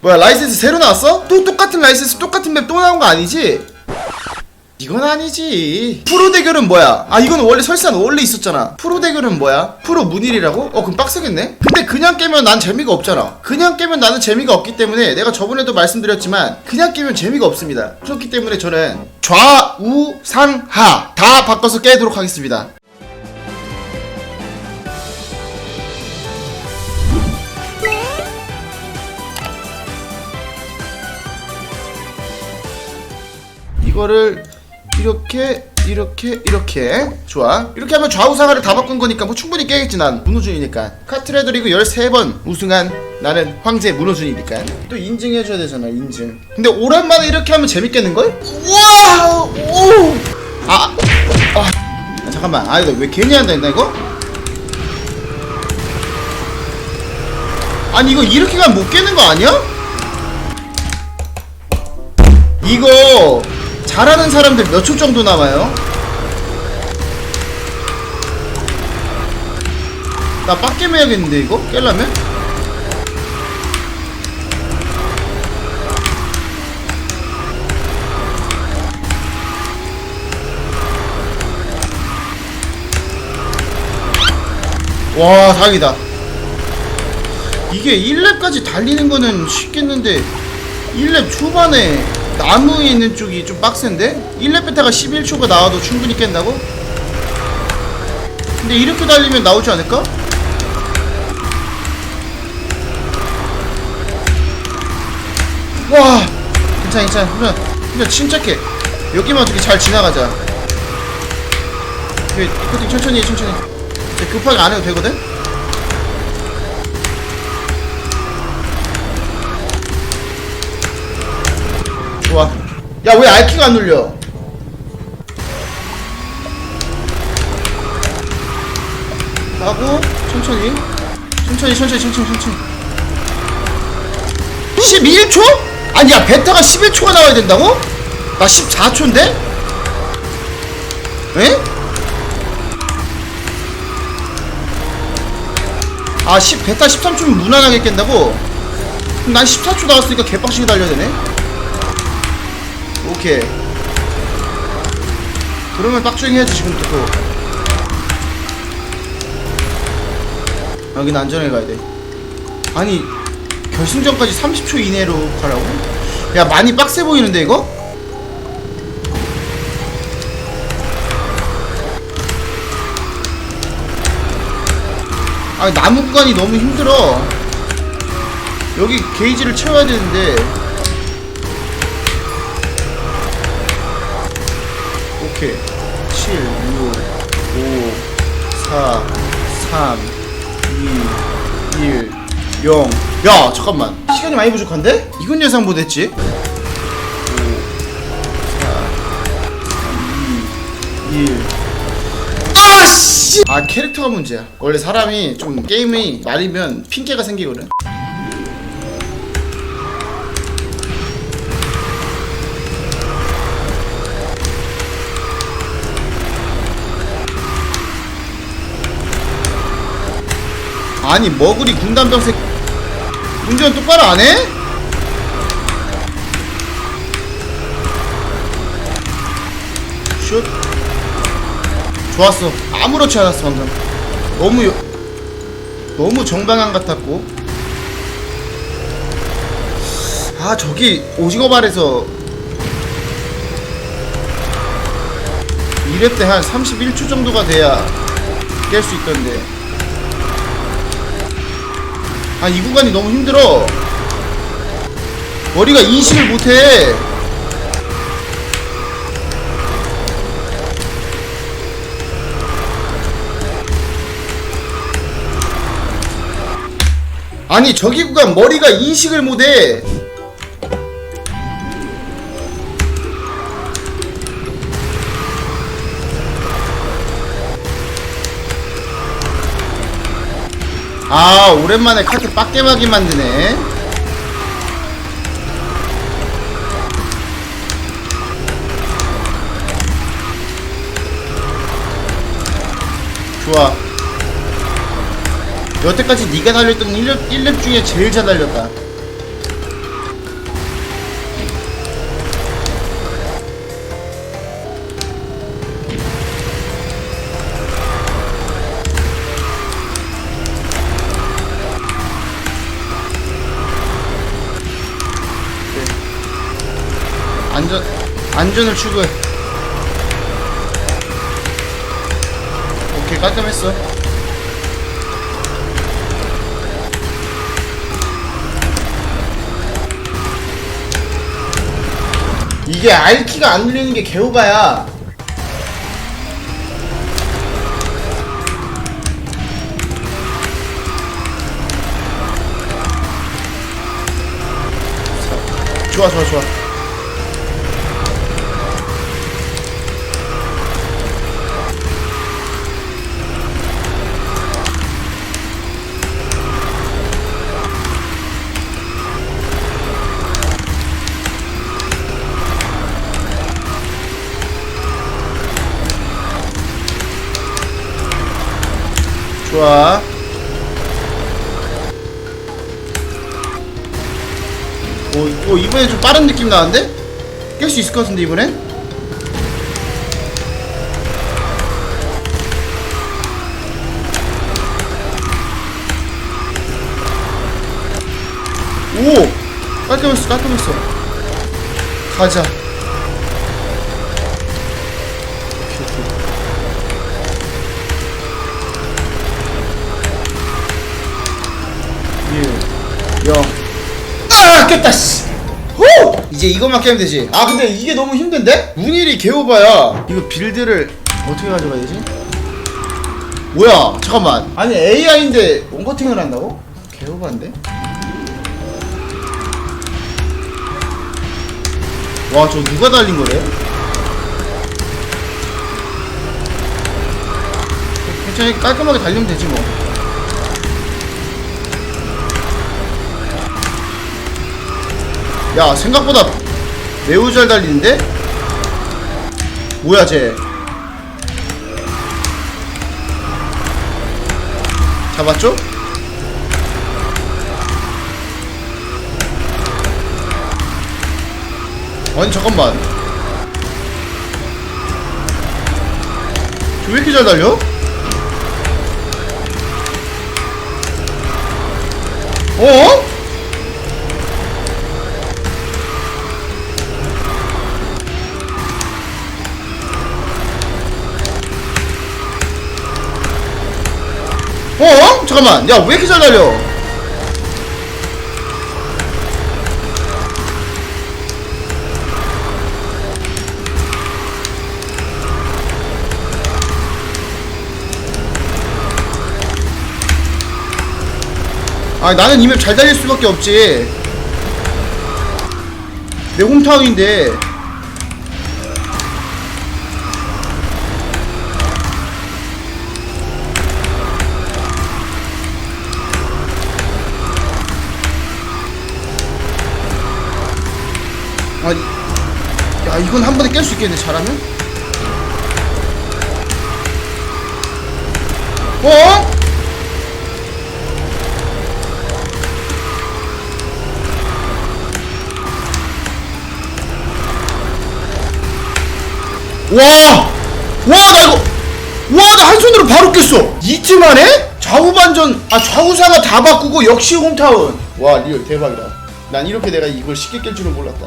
뭐야 라이센스 새로 나왔어? 또 똑같은 라이센스 똑같은 맵 또 나온 거 아니지? 이건 아니지. 프로 대결은 뭐야? 아 이건 원래 설산 원래 있었잖아. 프로 대결은 뭐야? 프로 문일이라고? 어 그럼 빡세겠네. 근데 그냥 깨면 난 재미가 없잖아. 그냥 깨면 나는 재미가 없기 때문에 내가 저번에도 말씀드렸지만 그냥 깨면 재미가 없습니다. 그렇기 때문에 저는 좌우상하 다 바꿔서 깨도록 하겠습니다 이거를 이렇게 이렇게 이렇게 좋아 이렇게 하면 좌우 상하를 다 바꾼 거니까 뭐 충분히 깨겠지 난 문호준이니까 카트레더 리그 13번 우승한 나는 황제 문호준이니까 또 인증해줘야 되잖아 인증 근데 오랜만에 이렇게 하면 재밌겠는걸? 우와 오! 아, 아, 아 잠깐만 아 이거 왜 괜히 한다 했나 이거? 아니 이거 이렇게 가면 못 깨는 거 아니야? 이거 잘하는 사람들 몇 초 정도 남아요? 나 빡겜 해야겠는데 이거? 깰라면? 와 다행이다 이게 1렙까지 달리는 거는 쉽겠는데 1렙 초반에 나무에 있는 쪽이 좀 빡센데? 1렙 베타가 11초가 나와도 충분히 깬다고? 근데 이렇게 달리면 나오지 않을까? 와 괜찮아 괜찮아 그냥, 그냥 침착해 여기만 어떻게 잘 지나가자 이 코팅 천천히 해 천천히 급하게 안 해도 되거든? 야, 왜 알키가 안 눌려? 하고, 천천히. 천천히, 천천히, 천천히, 천천히. 11초? 아니, 야, 베타가 11초가 나와야 된다고? 나 14초인데? 에? 아, 10, 베타 13초면 무난하게 깬다고? 난 14초 나왔으니까 개빡시게 달려야 되네? 오케이. 그러면 빡주행 해야지 지금부터 또. 여긴 안전하게 가야 돼. 아니 결승전까지 30초 이내로 가라고? 야 많이 빡세 보이는데 이거? 아니 나무 구간이 너무 힘들어. 여기 게이지를 채워야 되는데 오케이. 7 6 5 4 3 2 1 0 야 잠깐만. 시간이 많이 부족한데? 이건 예상 못했지? 5 4 3 2 1 아 씨! 아 캐릭터가 문제야. 원래 사람이 좀 게임이 말이면 핑계가 생기거든 아니 머구리 군단병색 운전 똑바로 안 해? 슛. 좋았어. 아무렇지 않았어 방금. 너무 요- 너무 정방향 같았고. 아 저기 오징어 발에서 2렙 때 한 31초 정도가 돼야 깰 수 있던데 아 이 구간이 너무 힘들어. 머리가 인식을 못해. 아니 저기 구간 머리가 인식을 못해 아 오랜만에 카트 빡게하게 만드네. 좋아. 여태까지 네가 달렸던 1렙, 1렙 중에 제일 잘 달렸다 안전을 추구해. 오케이 깔끔했어. 이게 R키가 안 눌리는 게 개오바야. 좋아 좋아 좋아. 좋아. 오, 오 이번엔 좀 빠른 느낌 나는데? 깰 수 있을 것 같은데 이번엔? 오! 깔끔했어 깔끔했어 가자 1 0 아! 깼다 씨! 후! 이제 이것만 깨면 되지 아 근데 이게 너무 힘든데? 운일이 개오바야 이거 빌드를 어떻게 가져가야 되지? 뭐야 잠깐만 아니 AI인데 원커팅을 한다고? 개오바인데? 와 저 누가 달린 거래? 괜찮아 깔끔하게 달리면 되지 뭐 야 생각보다 매우 잘 달리는데? 뭐야 쟤 잡았죠? 아니 잠깐만 쟤왜 이렇게 잘 달려? 어? 야 왜 이렇게 잘 달려? 아 나는 이맵 잘 달릴 수밖에 없지. 내 홈타운인데 야 이건 한 번에 깰 수 있겠네 잘하면 어? 와! 와, 나 이거! 와, 나 한 손으로 바로 깼어! 이틀 만에? 좌우 반전, 아, 좌우사가 다 바꾸고 역시 홈타운! 와, 리얼 대박이다. 난 이렇게 내가 이걸 쉽게 깰 줄은 몰랐다.